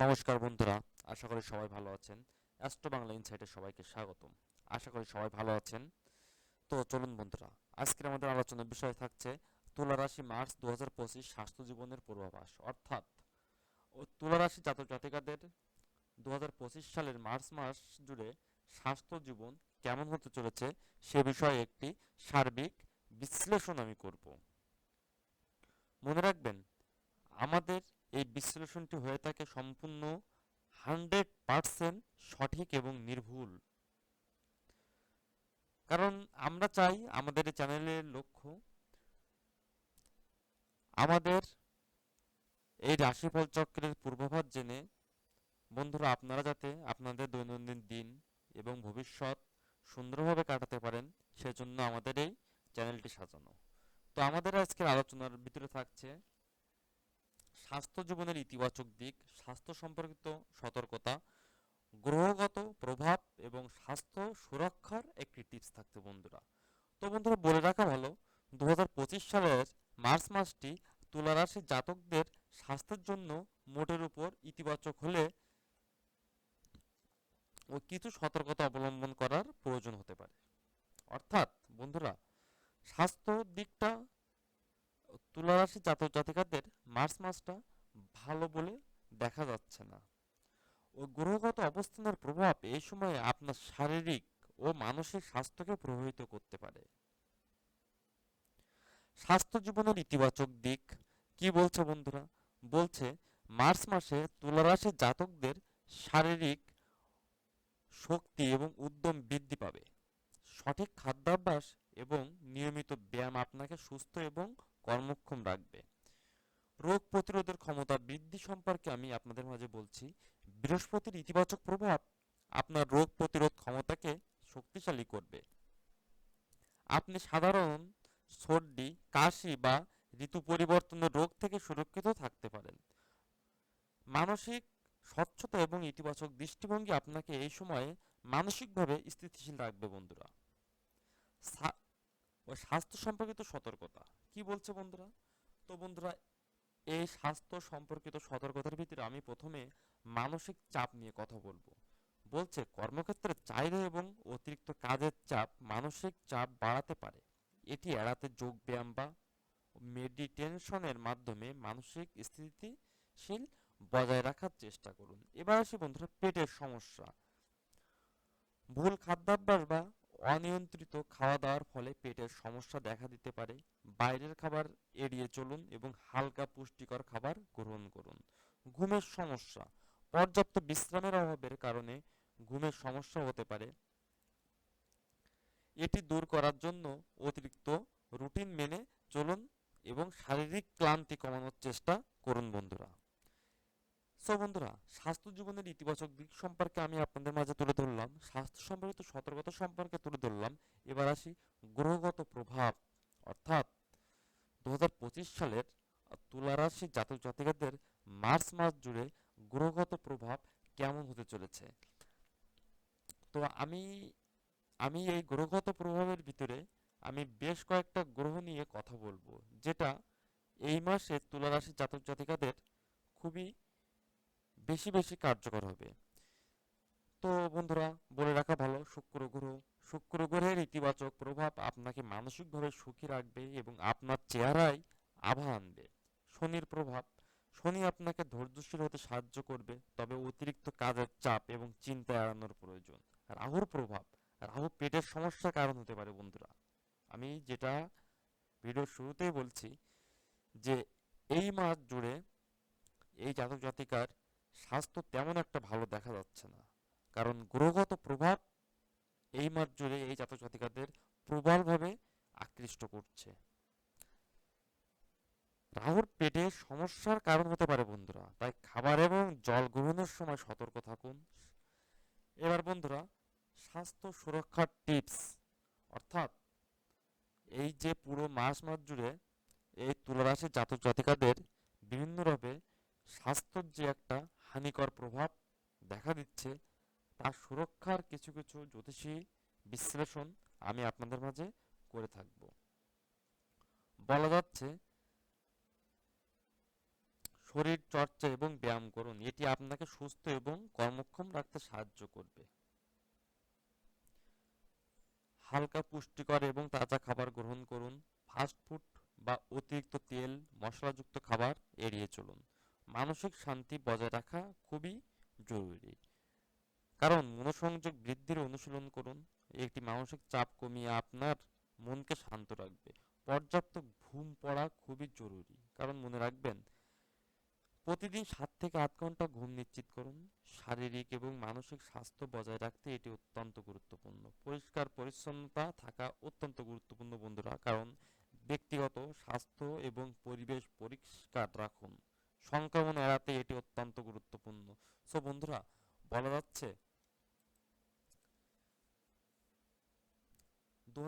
নমস্কার বন্ধুরা, আশা করি সবাই ভালো আছেন। অ্যাস্ট্রো বাংলা ইনসাইটে সবাইকে স্বাগতম। আশা করি সবাই ভালো আছেন। তো চলুন বন্ধুরা, আজকের আমাদের আলোচনার বিষয় থাকছে তুলা রাশি মার্চ দু হাজার পঁচিশ স্বাস্থ্য জীবনের পূর্বাভাস। অর্থাৎ তুলা রাশি জাতক জাতিকাদের দু হাজার পঁচিশ সালের মার্চ মাস জুড়ে স্বাস্থ্য জীবন কেমন হতে চলেছে সে বিষয়ে একটি সার্বিক বিশ্লেষণ আমি করব। মনে রাখবেন, আমাদের এই বিশ্লেষণটি হয়ে থাকে সম্পূর্ণ হান্ড্রেড পারসেন্ট সঠিক এবং নির্ভুল। কারণ আমরা চাই আমাদের এই চ্যানেলের লক্ষ্য আমাদের এই রাশিফল চক্রের পূর্বাভাস জেনে। বন্ধুরা, আপনারা যাতে আপনাদের দৈনন্দিন দিন এবং ভবিষ্যৎ সুন্দরভাবে কাটাতে পারেন, সেজন্য আমাদের এই চ্যানেলটি সাজানো। তো আমাদের আজকের আলোচনার ভিতরে থাকছে স্বাস্থ্য জীবনের ইতিবাচক দিক, স্বাস্থ্য সম্পর্কিত সতর্কতা, গ্রহগত প্রভাব এবং স্বাস্থ্য সুরক্ষার একটি টিপস থাকতে বন্ধুরা। তো বন্ধুরা, বলে রাখা ভালো দু হাজার পঁচিশ সালের মার্চ মাসটি তুলা রাশির জাতকদের স্বাস্থ্যের জন্য মোটের উপর ইতিবাচক হলে ও কিছু সতর্কতা অবলম্বন করার প্রয়োজন হতে পারে। অর্থাৎ বন্ধুরা, স্বাস্থ্য দিকটা তুলা রাশি জাতক জাতিকাদের মার্চ মাসটা ভালো বলে দেখা যাচ্ছে না। ও গ্রহগত অবস্থানের প্রভাব এই সময়ে আপনার শারীরিক ও মানসিক স্বাস্থ্যকে প্রভাবিত করতে পারে। স্বাস্থ্য জীবনের ইতিবাচক দিক কি বলছে বন্ধুরা? বলছে মার্চ মাসে তুলা রাশির জাতকদের শারীরিক শক্তি এবং উদ্যম বৃদ্ধি পাবে। সঠিক খাদ্যাভ্যাস এবং নিয়মিত ব্যায়াম আপনাকে সুস্থ এবং কর্মক্ষম রাখবে। রোগ প্রতিরোধের ক্ষমতা বৃদ্ধি সম্পর্কে আমি আপনাদের মাঝে বলছি, বৃহস্পতির ইতিবাচক প্রভাব আপনার রোগ প্রতিরোধ ক্ষমতাকে শক্তিশালী করবে। আপনি সাধারণ সর্দি, কাশি বা ঋতু পরিবর্তনের রোগ থেকে সুরক্ষিত থাকতে পারেন। মানসিক স্বচ্ছতা এবং ইতিবাচক দৃষ্টিভঙ্গি আপনাকে এই সময়ে মানসিকভাবে স্থিতিশীল রাখবে বন্ধুরা। স্বাস্থ্য সম্পর্কিত সতর্কতা। কি বলছে বন্ধুরা? তো বন্ধুরা, এই স্বাস্থ্য সম্পর্কিত সতর্কতার ভিতরে আমি প্রথমে মানসিক চাপ নিয়ে কথা বলব। বলছে, কর্মক্ষেত্রে চাহিদা এবং অতিরিক্ত কাজের চাপ মানসিক চাপ বাড়াতে পারে। এটি এড়াতে যোগ ব্যায়াম বা মেডিটেশনের মাধ্যমে মানসিক স্থিতিশীল বজায় রাখার চেষ্টা করুন। এবার আসি বন্ধুরা, পেটের সমস্যা। ভুল খাদ্যাভ্যাস বা অনিয়ন্ত্রিত খাওয়া দাওয়ার ফলে পেটের সমস্যা দেখা দিতে পারে। বাইরের খাবার এড়িয়ে চলুন এবং হালকা পুষ্টিকর খাবার গ্রহণ করুন। ঘুমের সমস্যা। পর্যাপ্ত বিশ্রামের অভাবের কারণে ঘুমের সমস্যা হতে পারে। এটি দূর করার জন্য অতিরিক্ত রুটিন মেনে চলুন এবং শারীরিক ক্লান্তি কমানোর চেষ্টা করুন বন্ধুরা। সো বন্ধুরা, স্বাস্থ্য জীবনের ইতিবাচক দিক সম্পর্কে আমি আপনাদের মাঝে তুলে ধরলাম। স্বাস্থ্য সম্পর্কিত সতর্কতা সম্পর্কে তুলে ধরলাম। এবার আসি গ্রহগত প্রভাব। অর্থাৎ দুই হাজার পঁচিশ সালের তুলা রাশি জাতক জাতিকাদের মার্চ মাস জুড়ে গ্রহগত প্রভাব কেমন হতে চলেছে? তো আমি আমি এই গ্রহগত প্রভাবের ভিতরে আমি বেশ কয়েকটা গ্রহ নিয়ে কথা বলব, যেটা এই মাসে তুলা রাশি জাতক জাতিকাদের খুবই বেশি বেশি কার্যকর হবে। তো বন্ধুরা, বলে রাখা ভালো, শুক্র গ্রহ শুক্র গ্রহের ইতিবাচক প্রভাব আপনাকে মানসিকভাবে সুখী রাখবে এবং আপনার চেহারায় আভা আনবে। শনির প্রভাব। শনি আপনাকে ধৈর্যশীল হতে সাহায্য করবে, তবে অতিরিক্ত কাজের চাপ এবং চিন্তা এড়ানোর প্রয়োজন। রাহুর প্রভাব। রাহু পেটের সমস্যার কারণ হতে পারে বন্ধুরা। আমি যেটা ভিডিওর শুরুতেই বলছি যে, এই মাস জুড়ে এই জাতক জাতিকার স্বাস্থ্য তেমন একটা ভালো দেখা যাচ্ছে না। কারণ গ্রহগত প্রভাব এই মাস জুড়ে এই জাতক জাতিকাদের প্রবলভাবে আকৃষ্ট করছে। রাহুর পেটে সমস্যার কারণ হতে পারে বন্ধুরা, তাই খাবার এবং জল গ্রহণের সময় সতর্ক থাকুন। এবার বন্ধুরা, স্বাস্থ্য সুরক্ষার টিপস, অর্থাৎ এই যে পুরো মাস মাস জুড়ে এই তুলারাশির জাতক জাতিকাদের বিভিন্নভাবে স্বাস্থ্যর যে একটা হানিকর প্রভাব দেখা দিচ্ছে, তার সুরক্ষার কিছু কিছু জ্যোতিষী বিশ্লেষণ আমি আপনাদের মাঝে করে থাকব। বলা যাচ্ছে, শরীর চর্চা এবং ব্যায়াম করুন, এটি আপনাকে সুস্থ এবং কর্মক্ষম রাখতে সাহায্য করবে। হালকা পুষ্টিকর এবং তাজা খাবার গ্রহণ করুন, ফাস্ট ফুড বা অতিরিক্ত তেল, মশলাযুক্ত খাবার এড়িয়ে চলুন। মানসিক শান্তি বজায় রাখা খুবই জরুরি। কারণ মনোসংযোগ বৃদ্ধির অনুশীলন করুন, একটি মানসিক চাপ কমিয়ে আপনার মনকে শান্ত রাখবে। পর্যাপ্ত ঘুম পড়া খুবই জরুরি। কারণ মনে রাখবেন, প্রতিদিন সাত থেকে আট ঘণ্টা ঘুম নিশ্চিত করুন। শারীরিক এবং মানসিক স্বাস্থ্য বজায় রাখতে এটি অত্যন্ত গুরুত্বপূর্ণ। পরিষ্কার পরিচ্ছন্নতা থাকা অত্যন্ত গুরুত্বপূর্ণ বন্ধুরা। কারণ ব্যক্তিগত স্বাস্থ্য এবং পরিবেশ পরিষ্কার রাখুন। সংক্রমণ এড়াতে এটি অত্যন্ত গুরুত্বপূর্ণ। সো বন্ধুরা, বলা যাচ্ছে দু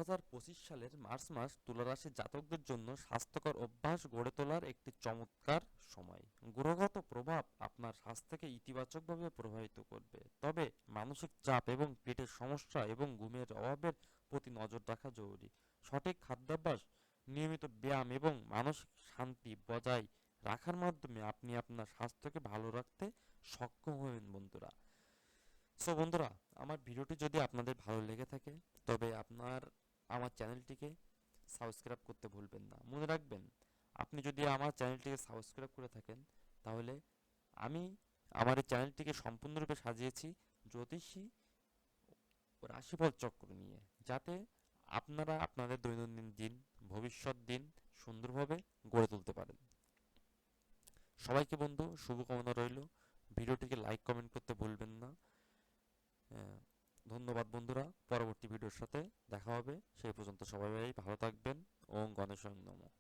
সালের মার্চ মাস তুলা রাশির জাতকদের জন্য স্বাস্থ্যকর অভ্যাস গড়ে তোলার একটি চমৎকার সময়। গ্রহগত প্রভাব আপনার স্বাস্থ্যকে ইতিবাচকভাবে প্রভাবিত করবে। তবে মানসিক চাপ এবং পেটের সমস্যা এবং ঘুমের অভাবের প্রতি নজর রাখা জরুরি। সঠিক খাদ্যাভ্যাস, নিয়মিত ব্যায়াম এবং মানসিক শান্তি বজায় রাখার মাধ্যমে আপনি আপনার স্বাস্থ্যকে ভালো রাখতে সক্ষম হবেন বন্ধুরা। সো বন্ধুরা, আমার ভিডিওটি যদি আপনাদের ভালো লেগে থাকে, তবে আপনার, আমার চ্যানেলটিকে সাবস্ক্রাইব করতে ভুলবেন না। মনে রাখবেন, আপনি যদি আমার চ্যানেলটিকে সাবস্ক্রাইব করে থাকেন, তাহলে আমি আমার এই চ্যানেলটিকে সম্পূর্ণরূপে সাজিয়েছি জ্যোতিষী রাশিফল চক্র নিয়ে, যাতে আপনারা আপনাদের দৈনন্দিন দিন, ভবিষ্যৎ দিন সুন্দরভাবে গড়ে তুলতে পারেন। সবাইকে বন্ধু, শুভকামনা রইল। ভিডিওটিকে লাইক কমেন্ট করতে ভুলবেন না। ধন্যবাদ বন্ধুরা। পরবর্তী ভিডিওর সাথে দেখা হবে। সেই পর্যন্ত সবাই ভালো থাকবেন। ওম গণেশ নমঃ।